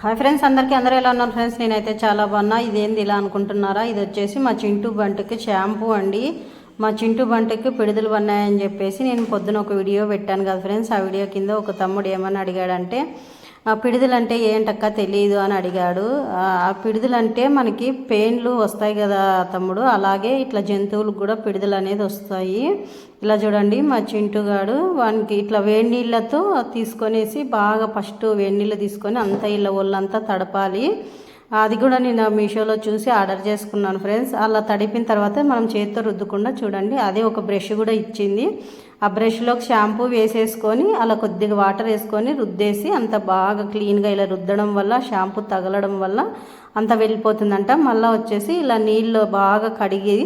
Hi friends అందరికీ అందరూ ఎలా ఉన్నారు ఫ్రెండ్స్? నేనైతే చాలా బాగున్నా. ఇదేంది ఇలా అనుకుంటున్నారా? ఇది వచ్చేసి మా చింటూ బంటికి షాంపూ అండి. మా చింటూ బంటికి పిడుదలు పన్నాయని చెప్పేసి నేను పొద్దున ఒక వీడియో పెట్టాను కదా ఫ్రెండ్స్. ఆ వీడియో కింద ఒక తమ్ముడు ఏమని అడిగాడంటే ఆ పిడుదలు ఏంటక్క తెలియదు అని అడిగాడు. ఆ పిడుదలంటే మనకి పెయిన్లు వస్తాయి కదా తమ్ముడు అలాగే ఇట్లా జంతువులకు కూడా పిడుదలు అనేది వస్తాయి. ఇలా చూడండి మా చింటుగాడు వానికి ఇట్లా వేడి నీళ్ళతో తీసుకొనేసి బాగా ఫస్ట్ వేడి నీళ్ళు తీసుకొని అంతా ఇలా ఒళ్ళంతా తడపాలి. అది కూడా నేను మీషోలో చూసి ఆర్డర్ చేసుకున్నాను ఫ్రెండ్స్. అలా తడిపిన తర్వాత మనం చేతితో రుద్దుకుండా చూడండి. అదే ఒక బ్రష్ కూడా ఇచ్చింది. ఆ బ్రష్లోకి షాంపూ వేసేసుకొని అలా కొద్దిగా వాటర్ వేసుకొని రుద్దేసి అంత బాగా క్లీన్గా ఇలా రుద్దడం వల్ల షాంపూ తగలడం వల్ల అంత వెళ్ళిపోతుందంట. మళ్ళీ వచ్చేసి ఇలా నీళ్ళు బాగా కడిగి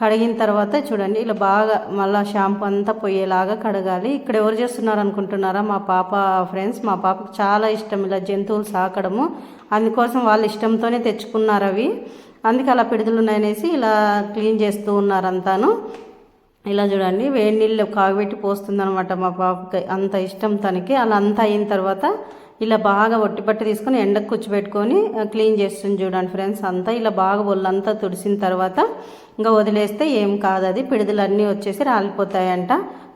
కడిగిన తర్వాత చూడండి ఇలా బాగా మళ్ళీ షాంపూ అంతా పోయేలాగా కడగాలి. ఇక్కడ ఎవరు చేస్తున్నారు అనుకుంటున్నారా మా పాప ఫ్రెండ్స్ మా పాపకు చాలా ఇష్టం ఇలా జంతువులు సాకడము. అందుకోసం వాళ్ళ ఇష్టంతోనే తెచ్చుకున్నారు అవి. అందుకే అలా పిడుదలు ఉన్నాయనేసి ఇలా క్లీన్ చేస్తూ ఉన్నారు అంతాను ఇలా చూడండి వేడి నీళ్ళు కాగబెట్టి పోస్తుంది అనమాట మా పాపకి. అంత ఇష్టం తనకి. అలా అంతా అయిన తర్వాత ఇలా బాగా ఒట్టి పట్టి తీసుకొని ఎండకు కూర్చోబెట్టుకొని క్లీన్ చేస్తుంది చూడండి ఫ్రెండ్స్. అంతా ఇలా బాగా ఒళ్ళంతా తుడిసిన తర్వాత ఇంకా వదిలేస్తే ఏం కాదు అది. పిడుదలన్నీ వచ్చేసి రాలిపోతాయంట.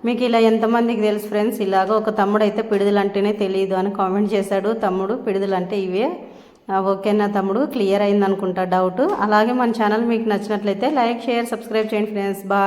మీకు ఇలా ఎంతమందికి తెలుసు ఫ్రెండ్స్ ఇలాగ ఒక తమ్ముడు అయితే పిడుదలు అంటేనే తెలియదు అని కామెంట్ చేశాడు. తమ్ముడు పిడుదలంటే ఇవే. ఓకేనా తమ్ముడు? క్లియర్ అయింది అనుకుంటా డౌట్. అలాగే మన ఛానల్ మీకు నచ్చినట్లయితే లైక్ షేర్ సబ్స్క్రైబ్ చేయండి ఫ్రెండ్స్. బాయ్.